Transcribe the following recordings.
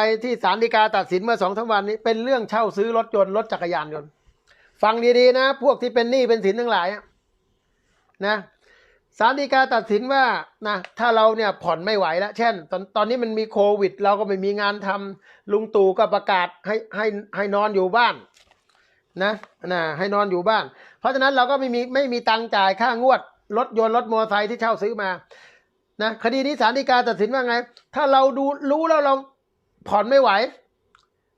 ไปที่ศาลฎีกาตัดสินเมื่อสองทั้งวันนี้ เป็นเรื่องเช่าซื้อรถยนต์รถจักรยานยนต์ฟังดีๆนะ พวกที่เป็นหนี้เป็นสินทั้งหลายนะศาลฎีกาตัดสินว่านะถ้าเราเนี่ยผ่อนไม่ไหวแล้ว เช่น ตอนตอนนี้มันมีโควิด เราก็ไม่มีงานทำลุงตู่ก็ประกาศให้ให้ให้นอนอยู่บ้านนะนะให้นอนอยู่บ้าน เพราะฉะนั้นเราก็ไม่มีไม่มีตังค์จ่ายค่างวดรถยนต์รถมอเตอร์ไซค์ที่เช่าซื้อมานะคดีนี้ศาลฎีกาตัดสินว่าไง ถ้าเราดูรู้แล้วเรา ผ่อนไม่ไหว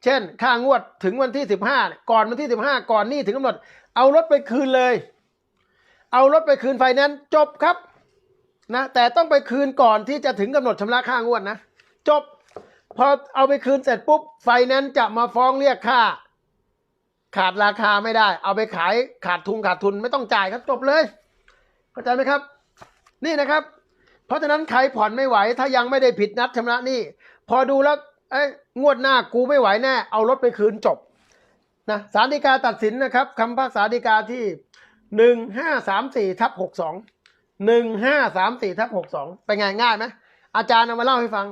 เช่น ค่างวดถึงวันที่สิบห้าก่อนวันที่สิบห้าก่อนนี้ถึงกำหนด เอารถไปคืนเลย เอารถไปคืนไฟแนนซ์จบครับนะแต่ต้องไปคืนก่อนที่จะถึงกำหนดชำระค่างวดนะ จบ พอเอาไปคืนเสร็จปุ๊บไฟแนนซ์จะมาฟ้องเรียกค่า ขาดราคาไม่ได้ เอาไปขายขาดทุนขาดทุนไม่ต้องจ่ายครับจบเลยเข้าใจไหมครับ นี่นะครับ เพราะฉะนั้นใครผ่อนไม่ไหวถ้ายังไม่ได้ผิดนัดชำระนี้พอดูแล้ว เอ้ยงวดหน้ากูไม่ไหวแน่ เอารถไปคืนจบนะศาลฎีกาตัดสินนะครับคำพิพากษาฎีกาที่หนึ่งห้าสามสี่ทับหกสองหนึ่งห้าสามสี่ทับหกสองเป็นไงง่ายไหมอาจารย์เอามาเล่าให้ฟัง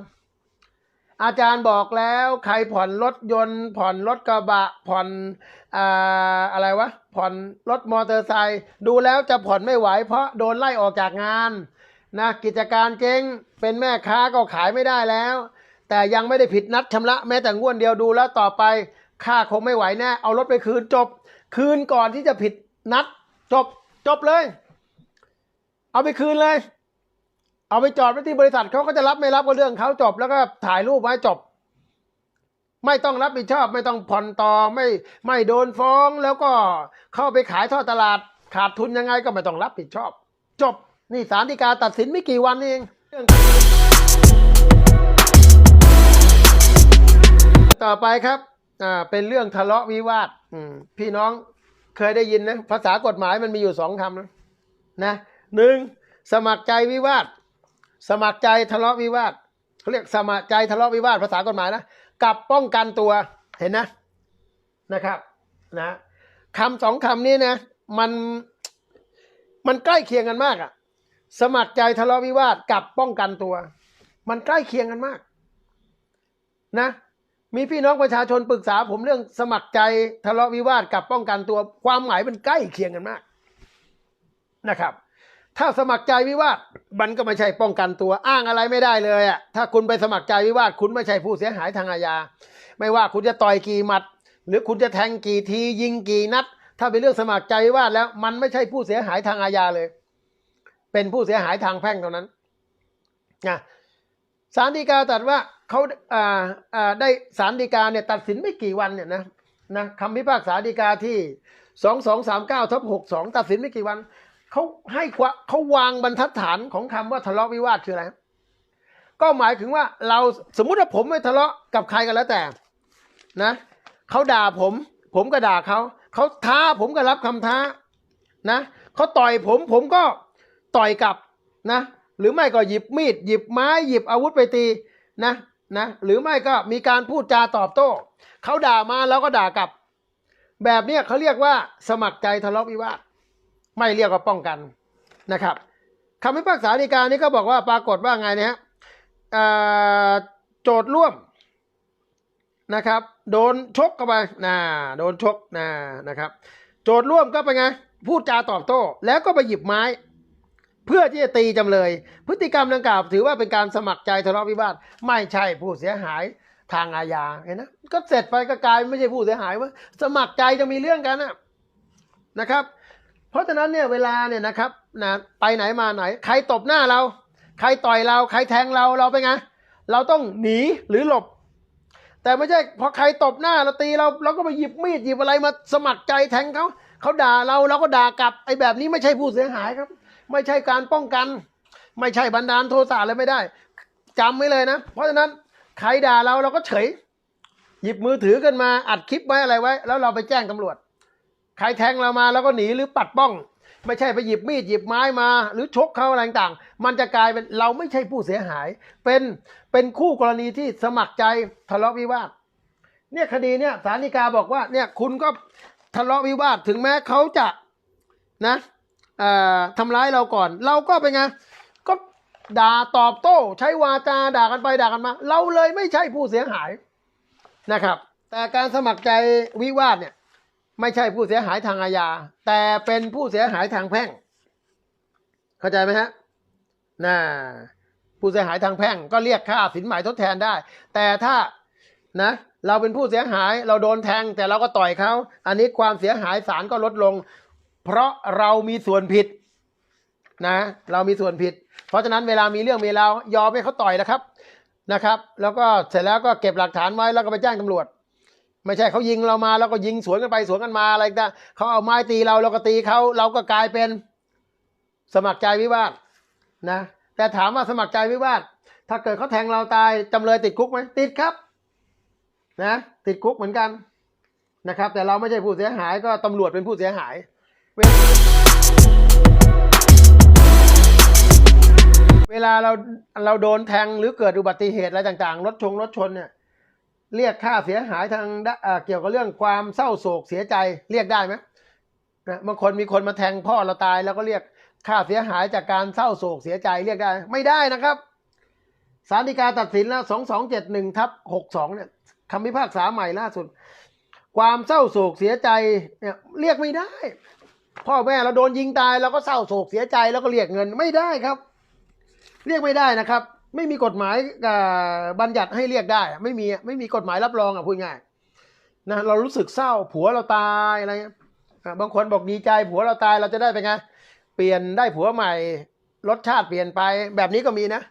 อาจารย์บอกแล้วใครผ่อนรถยนต์ ผ่อนรถกระบะ ผ่อนอ่าอะไรวะ ผ่อนรถมอเตอร์ไซค์ดูแล้วจะผ่อนไม่ไหว เพราะโดนไล่ออกจากงานนะกิจการเจ๊งเป็นแม่ค้าก็ขายไม่ได้แล้ว แต่ยังไม่ได้ผิดนัดชำระแม้แต่งวดเดียวดูแล้วต่อไปค่าคงไม่ไหวแน่ เอารถไปคืนจบ คืนก่อนที่จะผิดนัด จบจบเลย เอาไปคืนเลย เอาไปจอดไว้ที่บริษัทเขาก็จะรับไม่รับก็เรื่องเขาจบแล้วก็ถ่ายรูปไว้จบ ไม่ต้องรับผิดชอบ ไม่ต้องผ่อนต่อไม่ ไม่โดนฟ้องแล้วก็เข้าไปขายทอดตลาด ขาดทุนยังไงก็ไม่ต้องรับผิดชอบ จบนี่ศาลฎีกาตัดสินไม่กี่วันเอง ต่อไปครับอ่าเป็นเรื่องทะเลาะวิวาทพี่น้องเคยได้ยินนะภาษากฎหมายมันมีอยู่สองคำนะนะหนึ่งสมัครใจวิวาท สมัครใจทะเลาะวิวาทเขาเรียกสมัครใจทะเลาะวิวาทภาษากฎหมายนะกับป้องกันตัวเห็นนะนะครับนะคำสองคำนี้นะมันมันใกล้เคียงกันมากอะสมัครใจทะเลาะวิวาทกับป้องกันตัว มันใกล้เคียงกันมาก นะ มีพี่น้องประชาชนปรึกษาผมเรื่องสมัครใจทะเลาะวิวาทกับป้องกันตัวความหมายมันใกล้เคียงกันมากนะครับ ถ้าสมัครใจวิวาทมันก็ไม่ใช่ป้องกันตัวอ้างอะไรไม่ได้เลยอะถ้าคุณไปสมัครใจวิวาทคุณไม่ใช่ผู้เสียหายทางอาญาไม่ว่าคุณจะต่อยกี่หมัด หรือคุณจะแทงกี่ทียิงกี่นัด ถ้าเป็นเรื่องสมัครใจวิวาทแล้ว มันไม่ใช่ผู้เสียหายทางอาญาเลย เป็นผู้เสียหายทางแพ่งเท่านั้นนะศาลฎีกาตัดว่า เขาอ่าอ่าได้ศาลฎีกาเนี่ยตัดสินไม่กี่วันเนี่ยนะนะคำพิพากษาฎีกาที่สองสองสามเก้าทับหกสองตัดสินไม่กี่วันเขาให้เขาวางบรรทัดฐานของคำว่าทะเลาะวิวาทคืออะไรก็หมายถึงว่าเราสมมุติว่าผมไม่ทะเลาะกับใครกันแล้วแต่นะเขาด่าผม ผมก็ด่าเขาเขาท้าผมก็รับคำท้านะเขาต่อยผมผมก็ต่อยกลับนะ หรือไม่ก็หยิบมีดหยิบไม้หยิบอาวุธไปตีนะ นะหรือไม่ก็มีการพูดจาตอบโต้เขาด่ามาเราก็ด่ากลับ แบบเนี้ยเขาเรียกว่าสมัครใจทะเลาะวิวาทไม่เรียกว่าป้องกันนะครับคำพิพากษาฎีกานี้ก็บอกว่าปรากฏว่าไงนะฮะโจทย์ร่วมนะครับ โดนชกเข้าไปนะโดนชกนะนะครับ โจทย์ร่วมก็เป็นไงพูดจาตอบโต้ แล้วก็ไปหยิบไม้ เพื่อที่จะตีจำเลย พฤติกรรมดังกล่าวถือว่าเป็นการสมัครใจทะเลาะวิวาทไม่ใช่ผู้เสียหายทางอาญาเห็นนะก็เสร็จไปก็กลายไม่ใช่ผู้เสียหายว่าสมัครใจจะมีเรื่องกันนะนะครับ เพราะฉะนั้นเนี่ยเวลาเนี่ยนะครับนะไปไหนมาไหน ใครตบหน้าเรา ใครต่อยเรา ใครแทงเราเราไปนไงเราต้องหนีหรือหลบ แต่ไม่ใช่พอใครตบหน้าเราตีเราเราก็ไปหยิบมีดหยิบอะไรมาสมัครใจแทงเขาเขาด่าเราเราก็ด่ากลับไอ้แบบนี้ไม่ใช่ผู้เสียหายครับ ไม่ใช่การป้องกัน ไม่ใช่บันดาลโทสะอะไรไม่ได้จำไว้เลยนะ เพราะฉะนั้นใครด่าเราเราก็เฉย หยิบมือถือกันมาอัดคลิปไว้อะไรไว้ แล้วเราไปแจ้งตำรวจ ใครแทงเรามาแล้วก็หนีหรือปัดป้อง ไม่ใช่ไปหยิบมีดหยิบไม้มา หรือชกเขาอะไรต่างมันจะกลายเป็นเราไม่ใช่ผู้เสียหาย เป็นเป็นคู่กรณีที่สมัครใจทะเลาะวิวาทเนี่ยคดีเนี่ยศาลฎีกาบอกว่าเนี่ยคุณก็ทะเลาะวิวาทถึงแม้เขาจะนะ ทำร้ายเราก่อน เราก็เป็นไงก็ด่าตอบโต้ ใช้วาจาด่ากันไปด่ากันมา เราเลยไม่ใช่ผู้เสียหายนะครับ แต่การสมัครใจวิวาทเนี่ยไม่ใช่ผู้เสียหายทางอาญาแต่เป็นผู้เสียหายทางแพ่ง เข้าใจไหมฮะน่าผู้เสียหายทางแพ่งก็เรียกค่าสินไหมทดแทนได้ แต่ถ้านะเราเป็นผู้เสียหายเราโดนแทงแต่เราก็ต่อยเขา อันนี้ความเสียหายศาลก็ลดลง เพราะเรามีส่วนผิดนะ เรามีส่วนผิด เพราะฉะนั้นเวลามีเรื่องมีราวยอมให้เขาต่อยนะครับนะครับ แล้วก็เสร็จแล้วก็เก็บหลักฐานไว้แล้วก็ไปแจ้งตำรวจ ไม่ใช่เขายิงเรามาแล้วก็ยิงสวนกันไปสวนกันมาอะไรต่างเขาเอาไม้ตีเราเราก็ตีเขาเราก็กลายเป็นสมัครใจวิวาทนะ แต่ถามว่าสมัครใจวิวาทถ้าเกิดเขาแทงเราตายจำเลยติดคุกไหมติดครับนะติดคุกเหมือนกันนะครับ แต่เราไม่ใช่ผู้เสียหายก็ตำรวจเป็นผู้เสียหาย เวลาเราเราโดนแทงหรือเกิดอุบัติเหตุอะไรต่างๆ รถชงรถชนเนี่ย เรียกค่าเสียหายทางด้าเกี่ยวกับเรื่องความเศร้าโศกเสียใจเรียกได้ไหมนะบางคนมีคนมาแทงพ่อเราตายแล้วก็เรียกค่าเสียหายจากการเศร้าโศกเสียใจเรียกได้ ไม่ได้นะครับศาลฎีกาตัดสินแล้วสองสองเจ็ดหนึ่งทับหกสองเนี่ยคำพิพากษาใหม่ล่าสุด ความเศร้าโศกเสียใจเนี่ยเรียกไม่ได้ พ่อแม่เราโดนยิงตายเราก็เศร้าโศกเสียใจแล้วก็เรียกเงินไม่ได้ครับ เรียกไม่ได้นะครับ ไม่มีกฎหมายอ่าบัญญัติให้เรียกได้ ไม่มีไม่มีกฎหมายรับรองอะพูดง่ายนะเรารู้สึกเศร้าผัวเราตายอะไรเงี้ยบางคนบอกดีใจผัวเราตายเราจะได้เป็นไงเปลี่ยนได้ผัวใหม่รสชาติเปลี่ยนไปแบบนี้ก็มีนะ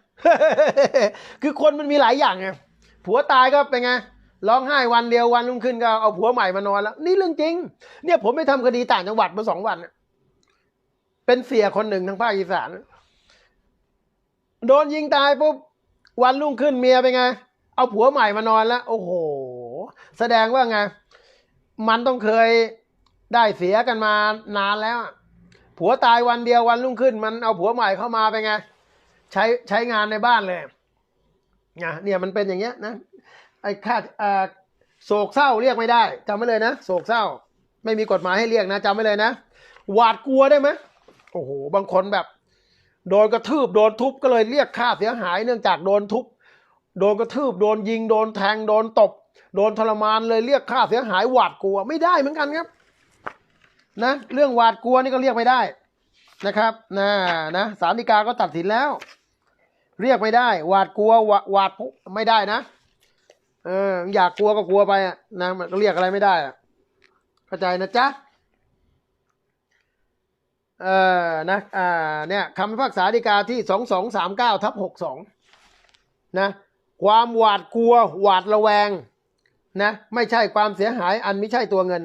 คือคนมันมีหลายอย่างไงผัวตายก็เป็นไง ร้องไห้วันเดียววันรุ่งขึ้นก็เอาผัวใหม่มานอนแล้ว นี่เรื่องจริง เนี่ยผมไปทำคดีต่างจังหวัดมาสองวันเป็นเสียคนหนึ่งทางภาคอีสานโดนยิงตายปุ๊บวันรุ่งขึ้นเมียเป็นไง เอาผัวใหม่มานอนแล้ว โอ้โห แสดงว่าไง มันต้องเคยได้เสียกันมานานแล้ว ผัวตายวันเดียววันรุ่งขึ้น มันเอาผัวใหม่เข้ามาเป็นไง ใช้ใช้งานในบ้านเลยนะเนี่ยมันเป็นอย่างเงี้ยนะ ไอ้ค่าโศกเศร้าเรียกไม่ได้จำไว้เลยนะโศกเศร้า ไม่มีกฎหมายให้เรียกนะจำไว้เลยนะ หวาดกลัวได้ไหมโอ้โหบางคนแบบ โดนกระทืบโดนทุบก็เลยเรียกค่าเสียหายเนื่องจากโดนทุบโดนกระทืบโดนยิงโดนแทงโดนตบ โดนทรมานเลยเรียกค่าเสียหายหวาดกลัวไม่ได้เหมือนกันครับ นะ เรื่องหวาดกลัวนี่ก็เรียกไม่ได้นะครับนะนะศาลฎีกาก็ตัดสินแล้ว เรียกไม่ได้ หวาดกลัวหวาหวาดไม่ได้นะ เออ อยากกลัวก็กลัวไปอะนะมันก็เรียกอะไรไม่ได้อะเข้าใจนะจ๊ะเออนะ อ่า เนี่ยคำพิพากษาฎีกาที่สองสองสามเก้าทับหกสองนะ ความหวาดกลัว หวาดระแวง นะ ไม่ใช่ความเสียหาย อันไม่ใช่ตัวเงิน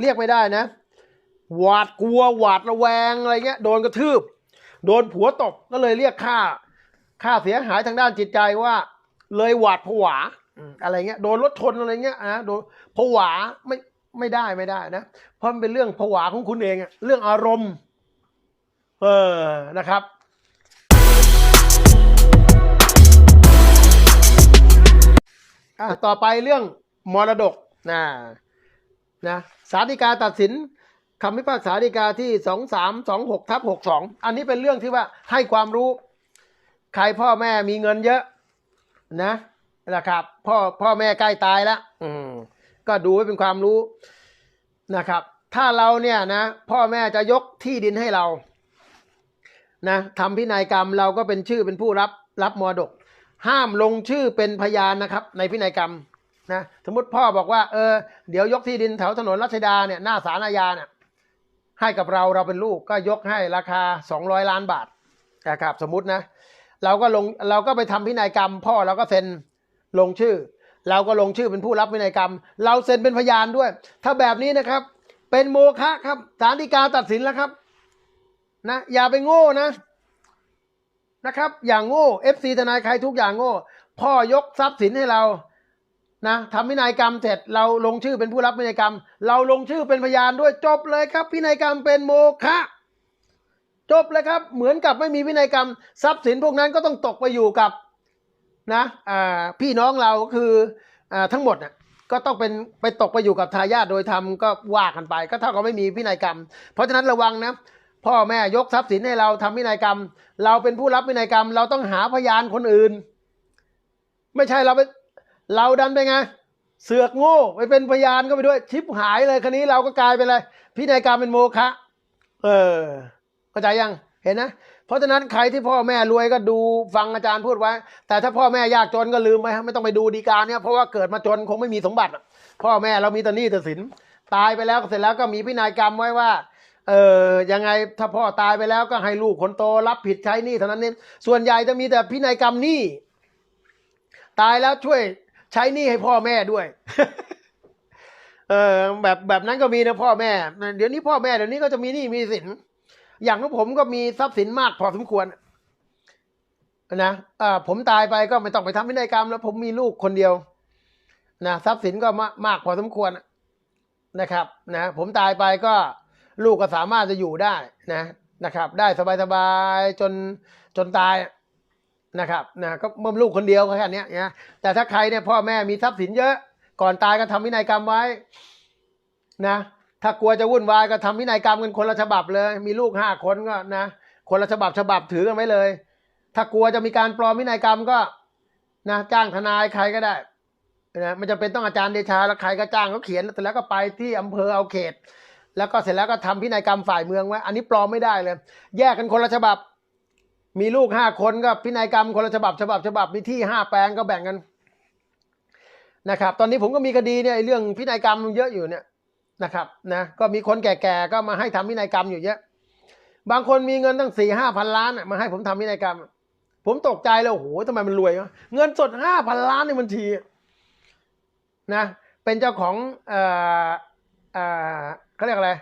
เรียกไม่ได้นะ หวาดกลัว หวาดระแวง อะไรเงี้ย โดนกระทืบ โดนผัวตบ ก็เลยเรียกค่า ค่าเสียหายทางด้านจิตใจว่า เลยหวาดผวา อะไรเงี้ยโดนรถชนอะไรเงี้ยนะโดนผวาไม่ไม่ได้ไม่ได้นะ เพราะมันเป็นเรื่องผวาของคุณเองอะเรื่องอารมณ์ เออนะครับอะต่อไปเรื่องมรดกนะนะศาลฎีกาตัดสินคำพิพากษาฎีกาที่สองสามสองหกทับหกสองอันนี้เป็นเรื่องที่ว่าให้ความรู้ ใครพ่อแม่มีเงินเยอะนะ นะครับพ่อพ่อแม่ใกล้ตายแล้วอืมก็ดูไว้เป็นความรู้นะครับ ถ้าเราเนี่ยนะพ่อแม่จะยกที่ดินให้เรานะทำพินัยกรรมเราก็เป็นชื่อเป็นผู้รับรับมรดก ห้ามลงชื่อเป็นพยานนะครับ ในพินัยกรรมนะสมมติพ่อบอกว่าเออเดี๋ยวยกที่ดินแถวถนนรัชดาเนี่ยหน้าศาลอาญาเนี่ยให้กับเราเราเป็นลูกก็ยกให้ราคาสองร้อยล้านบาทนะครับสมมตินะเราก็ลงเราก็ไปทำพินัยกรรม พ่อเราก็เซ็น ลงชื่อ เราก็ลงชื่อเป็นผู้รับพินัยกรรม เราเซ็นเป็นพยานด้วย ถ้าแบบนี้นะครับ เป็นโมฆะครับศาลฎีกาตัดสินแล้วครับนะอย่าไปโง่นะนะครับ อย่างโง่เอฟซีทนายใครทุกอย่างโง่ พ่อยกทรัพย์สินให้เรานะทำพินัยกรรมเสร็จเราลงชื่อเป็นผู้รับพินัยกรรม เราลงชื่อเป็นพยานด้วยจบเลยครับ พินัยกรรมเป็นโมฆะจบเลยครับ เหมือนกับไม่มีพินัยกรรม ทรัพย์สินพวกนั้นก็ต้องตกไปอยู่กับ นะพี่น้องเราก็คืออทั้งหมดน่ะก็ต้องเป็นไปตกไปอยู่กับทายาทโดยธรรมก็ว่ากันไป ก็เท่ากับไม่มีพินัยกรรม เพราะฉะนั้นระวังนะพ่อแม่ยกทรัพย์สินให้เราทำพินัยกรรม เราเป็นผู้รับพินัยกรรม เราต้องหาพยานคนอื่น ไม่ใช่เราไปเราดันไปไงเสือกโง่ไปเป็นพยานก็ไปด้วยชิปหายเลยคันนี้เราก็กลายเป็นอะไรพินัยกรรมเป็นโมฆะเออเข้าใจยังเห็นนะ เพราะฉะนั้นใครที่พ่อแม่รวยก็ดูฟังอาจารย์พูดไว้ แต่ถ้าพ่อแม่ยากจนก็ลืมไปฮะไม่ต้องไปดูดีการเนี่ยเพราะว่าเกิดมาจนคงไม่มีสมบัติ พ่อแม่เรามีแต่หนี้แต่สินตายไปแล้วเสร็จแล้วก็มีพินัยกรรมไว้ว่าเออยังไงถ้าพ่อตายไปแล้วก็ให้ลูกคนโตรับผิดใช้หนี้เท่านั้นเองส่วนใหญ่จะมีแต่พินัยกรรมหนี้ตายแล้วช่วยใช้หนี้ให้พ่อแม่ด้วยเออแบบแบบนั้นก็มีนะพ่อแม่ เดี๋ยวนี้พ่อแม่เดี๋ยวนี้ก็จะมีหนี้มีสิน อย่างของผมก็มีทรัพย์สินมากพอสมควรนะอ่าผมตายไปก็ไม่ต้องไปทำพินัยกรรม แล้วผมมีลูกคนเดียวนะทรัพย์สินก็มากมากพอสมควรนะครับนะผมตายไปก็ลูกก็สามารถจะอยู่ได้นะนะครับ ได้สบายๆจนจนตายนะครับนะก็เมื่อลูกคนเดียวแค่นี้นะแต่ถ้าใครเนี่ยพ่อแม่มีทรัพย์สินเยอะ ก่อนตายก็ทำพินัยกรรมไว้นะ ถ้ากลัวจะวุ่นวายก็ทำพินัยกรรมกันคนละฉบับเลย มีลูกห้าคนก็นะ คนละฉบับฉบับถือกันไว้เลย ถ้ากลัวจะมีการปลอมพินัยกรรมก็นะจ้างทนายใครก็ได้นะไม่จำเป็นต้องอาจารย์เดชาแล้วใครก็จ้างเขาเขียนเสร็จแล้วก็ไปที่อำเภอเอาเขต แล้วก็เสร็จแล้วก็ทำพินัยกรรมฝ่ายเมืองไว้ อันนี้ปลอมไม่ได้เลย แยกกันคนละฉบับ มีลูกห้าคนก็พินัยกรรมคนละฉบับฉบับฉบับมีที่ห้าแปลงก็แบ่งกันนะครับ ตอนนี้ผมก็มีคดีเนี่ยเรื่องพินัยกรรมเยอะอยู่เนี่ย นะครับนะก็มีคนแก่ๆก็มาให้ทำพินัยกรรมอยู่เยอะ บางคนมีเงินตั้งสี่ห้าพันล้านมาให้ผมทำพินัยกรรม ผมตกใจเลยโอ้โหทำไมมันรวยวะเงินสดห้าพันล้านในบัญชีนะเป็นเจ้าของเอ่อเอ่อเขาเรียกอะไร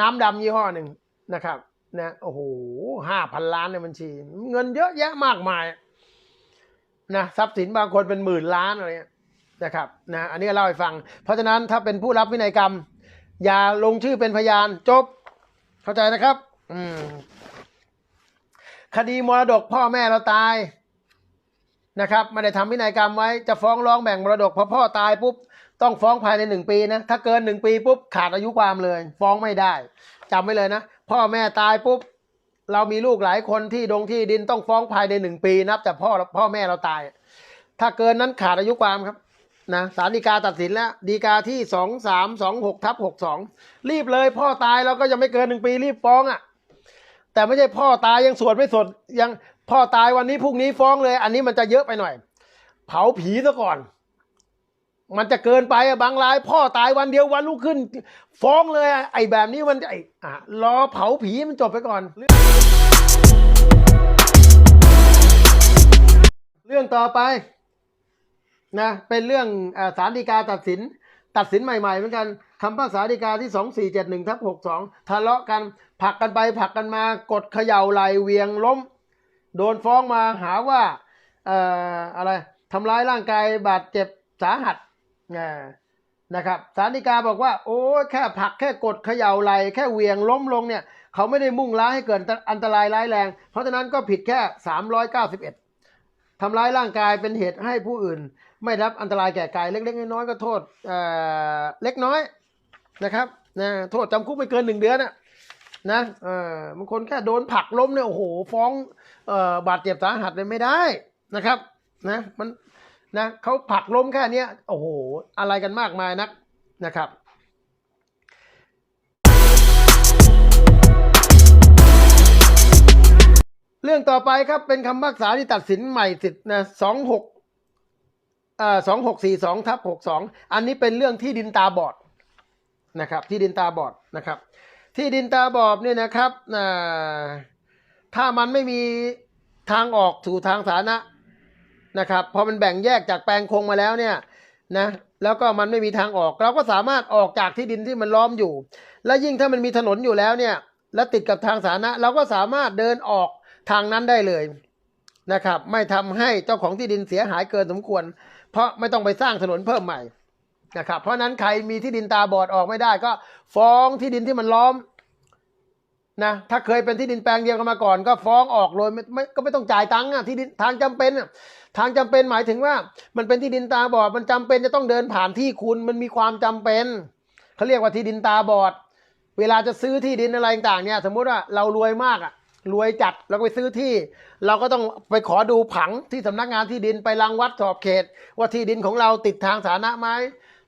น้ำดำยี่ห้อหนึ่งนะครับนะโอ้โหห้าพันล้านในบัญชี เงินเยอะแยะมากมายนะทรัพย์สินบางคนเป็นหมื่นล้านอะไรเงี้ย นะครับนะอันนี้เล่าให้ฟัง เพราะฉะนั้นถ้าเป็นผู้รับวินัยกรรม อย่าลงชื่อเป็นพยานจบ เข้าใจนะครับ อืมคดีมรดกพ่อแม่เราตายนะครับไม่ได้ทำพินัยกรรมไว้จะฟ้องร้องแบ่งมรดกพอพ่อตายปุ๊บต้องฟ้องภายในหนึ่งปีนะถ้าเกินหนึ่งปีปุ๊บขาดอายุความเลย ฟ้องไม่ได้จำไว้เลยนะ พ่อแม่ตายปุ๊บ เรามีลูกหลายคนที่ดงที่ดินต้องฟ้องภายในหนึ่งปีนับจากพ่อพ่อแม่เราตาย ถ้าเกินนั้นขาดอายุความครับ นะศาลฎีกาตัดสินแล้วฎีกาที่สองสามสองหกทับหกสองรีบเลยพ่อตายเราก็ยังไม่เกินหนึ่งปีรีบฟ้องอะ่ะ แต่ไม่ใช่พ่อตายยังสวดไม่สดยังพ่อตายวันนี้พรุ่งนี้ฟ้องเลย อันนี้มันจะเยอะไปหน่อย เผาผีซะก่อน มันจะเกินไปอะบางราย พ่อตายวันเดียววันรุ่งขึ้น ฟ้องเลยไอ้แบบนี้มันไอ้อะรอเผาผีมันจบไปก่อนเรื่องต่อไป นะ เป็นเรื่องอาสารดีกาตัดสิน ตัดสินใหม่ๆเหมือนกันคำพิพากษาฎีกาที่สองสี่เจ็ดหนึ่งทับหกสองทะเลาะกันผลักกันไปผลักกันมากดเขย่าไหลเวียงล้ม โดนฟ้องมาหาว่าออะไรทำร้ายร่างกายบาดเจ็บสาหัสนะครับสารดีกาบอกว่า โอ้แค่ผลักแค่กดเขย่าไหลแค่เวียงล้มลงเนี่ยเขาไม่ได้มุ่งร้ายให้เกิดอันตรายร้ายแรง เพราะฉะนั้นก็ผิดแค่สามร้อยเก้าสิบเอ็ดทำร้ายร่างกายเป็นเหตุให้ผู้อื่น ไม่รับอันตรายแก่กายเล็ก ๆ น้อยๆก็โทษเล็กน้อยนะครับนะโทษจำคุกไม่เกินหนึ่งเดือนนะนะบางคนแค่โดนผลักล้มเนี่ยโอ้โหฟ้องออบาดเจ็บสาหัสเลยไม่ได้นะครับนะมันนะเขาผลักล้มแค่นี้โอ้โหอะไรกันมากมายนักนะครับเรื่องต่อไปครับเป็นคำพิพากษาที่ตัดสินใหม่สิทธิ์นะสองหก สองหกสี่สองทับหกสองอันนี้เป็นเรื่องที่ดินตาบอดนะครับที่ดินตาบอดนะครับ ที่ดินตาบอดเนี่ยนะครับอ่าถ้ามันไม่มีทางออกสู่ทางสาธารณะนะครับพอมันแบ่งแยกจากแปลงคงมาแล้วเนี่ยนะแล้วก็มันไม่มีทางออก เราก็สามารถออกจากที่ดินที่มันล้อมอยู่ และยิ่งถ้ามันมีถนนอยู่แล้วเนี่ยและติดกับทางสาธารณะ เราก็สามารถเดินออกทางนั้นได้เลยนะครับ ไม่ทำให้เจ้าของที่ดินเสียหายเกินสมควร เพราะไม่ต้องไปสร้างถนนเพิ่มใหม่นะครับเพราะนั้นใครมีที่ดินตาบอดออกไม่ได้ก็ ฟ้องที่ดินที่มันล้อมนะถ้าเคยเป็นที่ดินแปลงเดียวกันมาก่อน ก็ฟ้องออกเลยไม่ไม่ก็ไม่ต้องจ่ายตังค์อะที่ดินทางจำเป็นอะทางจำเป็นหมายถึงว่า มันเป็นที่ดินตาบอดมันจำเป็นจะต้องเดินผ่านที่คุณมันมีความจำเป็นเขาเรียกว่าที่ดินตาบอด เวลาจะซื้อที่ดินอะไรต่างเนี่ย สมมุติว่าเรารวยมากอะ รวยจัดแล้วก็ไปซื้อที่ เราก็ต้องไปขอดูผังที่สำนักงานที่ดินไปรังวัดสอบเขต ว่าที่ดินของเราติดทางสาธารณะไหม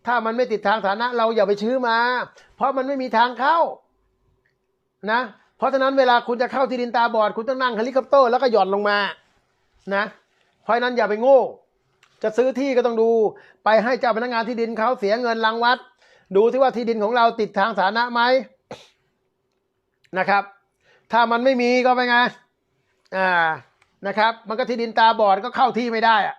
ถ้ามันไม่ติดทางสาธารณะเราอย่าไปชื้อมา เพราะมันไม่มีทางเข้านะ เพราะฉะนั้นเวลาคุณจะเข้าที่ดินตาบอด คุณต้องนั่งเฮลิคอปเตอร์แล้วก็หย่อนลงมานะเพราะนั้นอย่าไปโง่ จะซื้อที่ก็ต้องดู ไปให้เจ้าพนักงานที่ดินเขาเสียเงินรังวัด ดูที่ว่าที่ดินของเราติดทางสาธารณะไหมนะครับ ถ้ามันไม่มีก็เป็นไงอ่านะครับ มันก็ที่ดินตาบอดก็เข้าที่ไม่ได้อะ